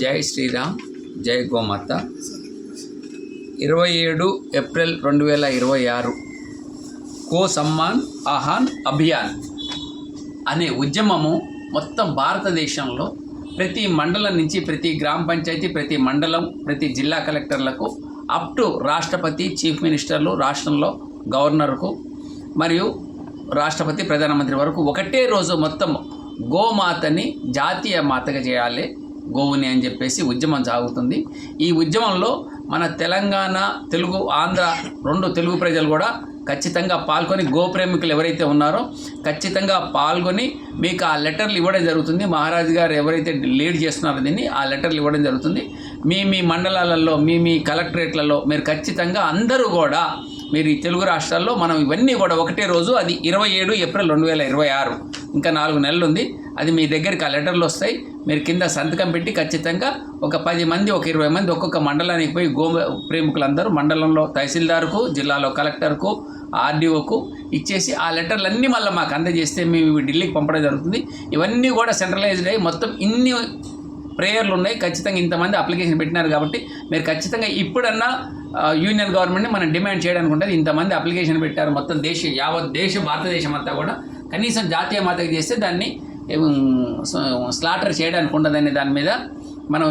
జై శ్రీరామ్ జై గోమాత. ఇరవై ఏడు ఏప్రిల్ రెండు వేల ఇరవై ఆరు. కో సమ్మాన్ ఆహాన్ అభియాన్ అనే ఉద్యమము మొత్తం భారతదేశంలో ప్రతి మండలం నుంచి ప్రతి గ్రామ పంచాయతీ ప్రతి మండలం ప్రతి జిల్లా కలెక్టర్లకు అప్ టు రాష్ట్రపతి చీఫ్ మినిస్టర్లు రాష్ట్రంలో గవర్నర్కు మరియు రాష్ట్రపతి ప్రధానమంత్రి వరకు ఒకటే రోజు మొత్తం గోమాతని జాతీయ మాతగా చేయాలి. గోవుని అని చెప్పేసి ఉద్యమం సాగుతుంది. ఈ ఉద్యమంలో మన తెలంగాణ తెలుగు ఆంధ్ర రెండు తెలుగు ప్రజలు కూడా ఖచ్చితంగా పాల్గొని గోప్రేమికులు ఎవరైతే ఉన్నారో ఖచ్చితంగా పాల్గొని మీకు ఆ లెటర్లు ఇవ్వడం జరుగుతుంది. మహారాజు గారు ఎవరైతే లీడ్ చేస్తున్నారో దీన్ని ఆ లెటర్లు ఇవ్వడం జరుగుతుంది. మీ మీ మండలాలలో మీ మీ కలెక్టరేట్లలో మీరు ఖచ్చితంగా అందరూ కూడా మీరు ఈ తెలుగు రాష్ట్రాల్లో మనం ఇవన్నీ కూడా ఒకటే రోజు అది ఇరవై ఏడు ఏప్రిల్ రెండు వేల ఇరవై ఆరు. ఇంకా నాలుగు నెలలు ఉంది అది మీ దగ్గరికి ఆ లెటర్లు వస్తాయి. మీరు కింద సంతకం పెట్టి ఖచ్చితంగా ఒక పది మంది ఒక ఇరవై మంది ఒక్కొక్క మండలానికి పోయి గో ప్రేమికులందరూ మండలంలో తహసీల్దార్కు జిల్లాలో కలెక్టర్కు ఆర్డీఓకు ఇచ్చేసి ఆ లెటర్లన్నీ మళ్ళీ మాకు అందజేస్తే మేము ఢిల్లీకి పంపడం జరుగుతుంది. ఇవన్నీ కూడా సెంట్రలైజ్డ్ అయ్యి మొత్తం ఇన్ని ప్రేయర్లు ఉన్నాయి ఖచ్చితంగా ఇంతమంది అప్లికేషన్ పెట్టినారు కాబట్టి మీరు ఖచ్చితంగా ఇప్పుడన్నా యూనియన్ గవర్నమెంట్ని మనం డిమాండ్ చేయడానికి ఉంటుంది ఇంతమంది అప్లికేషన్ పెట్టారు మొత్తం దేశ యావత్ దేశ భారతదేశం అంతా కూడా. కనీసం జాతీయ మాతకి చేస్తే దాన్ని స్లాటర్ చేయడానికి ఉండదని దాని మీద మనం